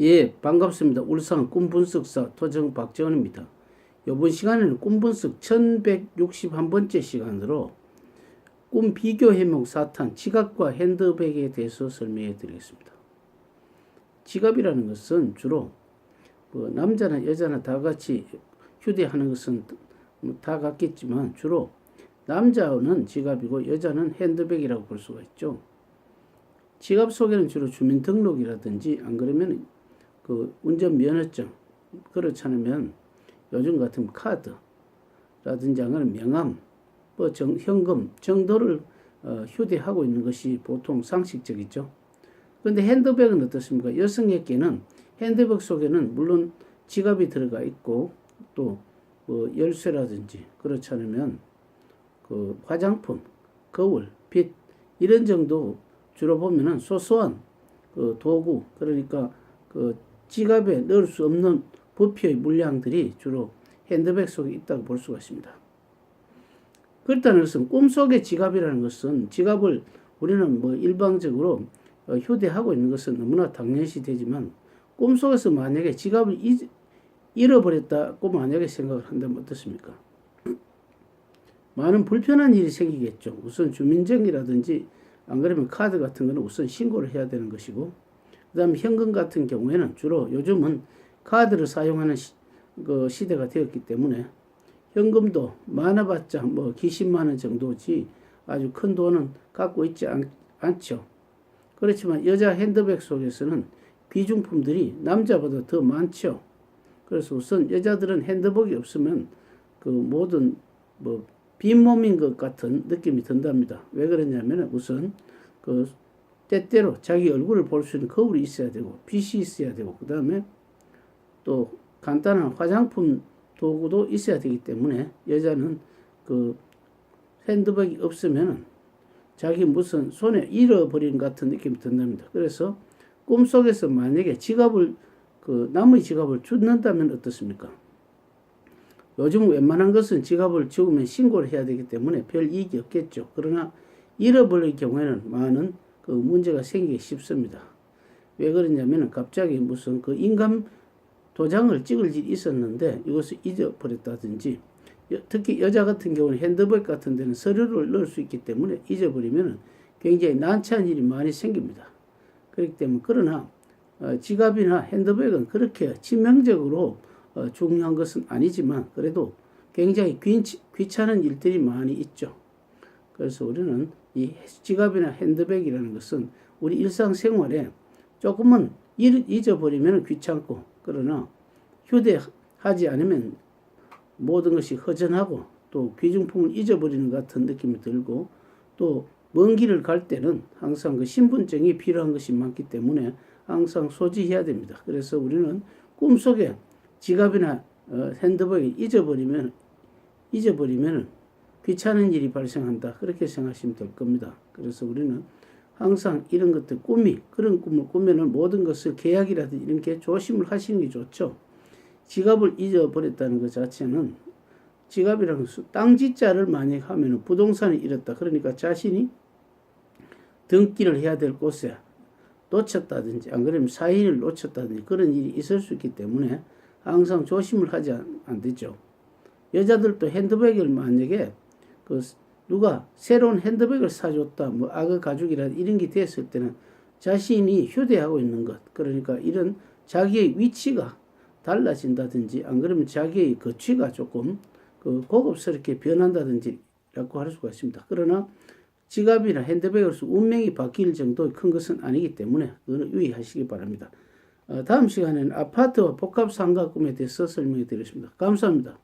예, 반갑습니다. 울산 꿈분석사 토정 박재원입니다. 이번 시간에는 꿈분석 1161번째 시간으로 꿈 비교 해목 사탄 지갑과 핸드백에 대해서 설명해 드리겠습니다. 지갑이라는 것은 주로 뭐 남자나 여자나 다 같이 휴대하는 것은 뭐다 같겠지만 주로 남자는 지갑이고 여자는 핸드백이라고 볼 수가 있죠. 지갑 속에는 주로 주민등록이라든지 안 그러면 그 운전 면허증 그렇지 않으면 요즘 같은 카드라든지 안 그러면 명함 뭐 정, 현금 정도를 어, 휴대하고 있는 것이 보통 상식적이죠. 그런데 핸드백은 어떻습니까? 여성에게는 핸드백 속에는 물론 지갑이 들어가 있고 또 뭐 열쇠라든지 그렇지 않으면 그 화장품, 거울, 빗 이런 정도 주로 보면은 소소한 그 도구 그러니까 그 지갑에 넣을 수 없는 부피의 물량들이 주로 핸드백 속에 있다고 볼 수가 있습니다. 그렇다는 것은 꿈속의 지갑이라는 것은 지갑을 우리는 뭐 일방적으로 어, 휴대하고 있는 것은 너무나 당연시 되지만 꿈속에서 만약에 지갑을 잊, 잃어버렸다고 만약에 생각을 한다면 어떻습니까? 많은 불편한 일이 생기겠죠. 우선 주민증이라든지 안 그러면 카드 같은 거는 우선 신고를 해야 되는 것이고 그 다음 현금 같은 경우에는 주로 요즘은 카드를 사용하는 시, 그 시대가 되었기 때문에 현금도 많아봤자 뭐 기십만 원 정도지 아주 큰 돈은 갖고 있지 않, 않죠. 그렇지만 여자 핸드백 속에서는 귀중품들이 남자보다 더 많죠. 그래서 우선 여자들은 핸드백이 없으면 그 모든 뭐 빈몸인 것 같은 느낌이 든답니다. 왜 그러냐면 우선 그 때때로 자기 얼굴을 볼 수 있는 거울이 있어야 되고 빛이 있어야 되고 그 다음에 또 간단한 화장품 도구도 있어야 되기 때문에 여자는 그 핸드백이 없으면 자기 무슨 손에 잃어버린 같은 느낌이 든답니다. 그래서 꿈속에서 만약에 지갑을 그 남의 지갑을 줍는다면 어떻습니까? 요즘 웬만한 것은 지갑을 죽으면 신고를 해야 되기 때문에 별 이익이 없겠죠. 그러나 잃어버릴 경우에는 많은 그 문제가 생기기 쉽습니다. 왜 그러냐면 갑자기 무슨 그 인감 도장을 찍을 일이 있었는데 이것을 잊어버렸다든지 특히 여자 같은 경우는 핸드백 같은 데는 서류를 넣을 수 있기 때문에 잊어버리면 굉장히 난처한 일이 많이 생깁니다. 그렇기 때문에 그러나 어, 지갑이나 핸드백은 그렇게 치명적으로 어, 중요한 것은 아니지만 그래도 굉장히 귀, 귀찮은 일들이 많이 있죠. 그래서 우리는 이 지갑이나 핸드백이라는 것은 우리 일상생활에 조금은 잊어버리면 귀찮고 그러나 휴대하지 않으면 모든 것이 허전하고 또 귀중품을 잊어버리는 것 같은 느낌이 들고 또 먼 길을 갈 때는 항상 그 신분증이 필요한 것이 많기 때문에 항상 소지해야 됩니다. 그래서 우리는 꿈속에 지갑이나 어, 핸드백을 잊어버리면 잊어버리면 귀찮은 일이 발생한다. 그렇게 생각하시면 될 겁니다. 그래서 우리는 항상 이런 것들 꿈이 그런 꿈을 꾸면은 모든 것을 계약이라든지 이런 게 조심을 하시는 게 좋죠. 지갑을 잊어버렸다는 것 자체는 것은 땅지자를 만약 하면 부동산을 잃었다. 그러니까 자신이 등기를 해야 될 곳에 놓쳤다든지 안 그러면 사인을 놓쳤다든지 그런 일이 있을 수 있기 때문에 항상 조심을 하지 안, 안 되죠. 여자들도 핸드백을 만약에 그 누가 새로운 핸드백을 사줬다, 뭐 악어 가죽이라 이런 게 됐을 때는 자신이 휴대하고 있는 것, 그러니까 이런 자기의 위치가 달라진다든지 안 그러면 자기의 거취가 조금 그 고급스럽게 변한다든지 라고 할 수가 있습니다. 그러나 지갑이나 핸드백으로서 운명이 바뀔 정도의 큰 것은 아니기 때문에 그거는 유의하시기 바랍니다. 어, 다음 시간에는 아파트와 복합 상가 꿈에 대해서 설명해 드리겠습니다. 감사합니다.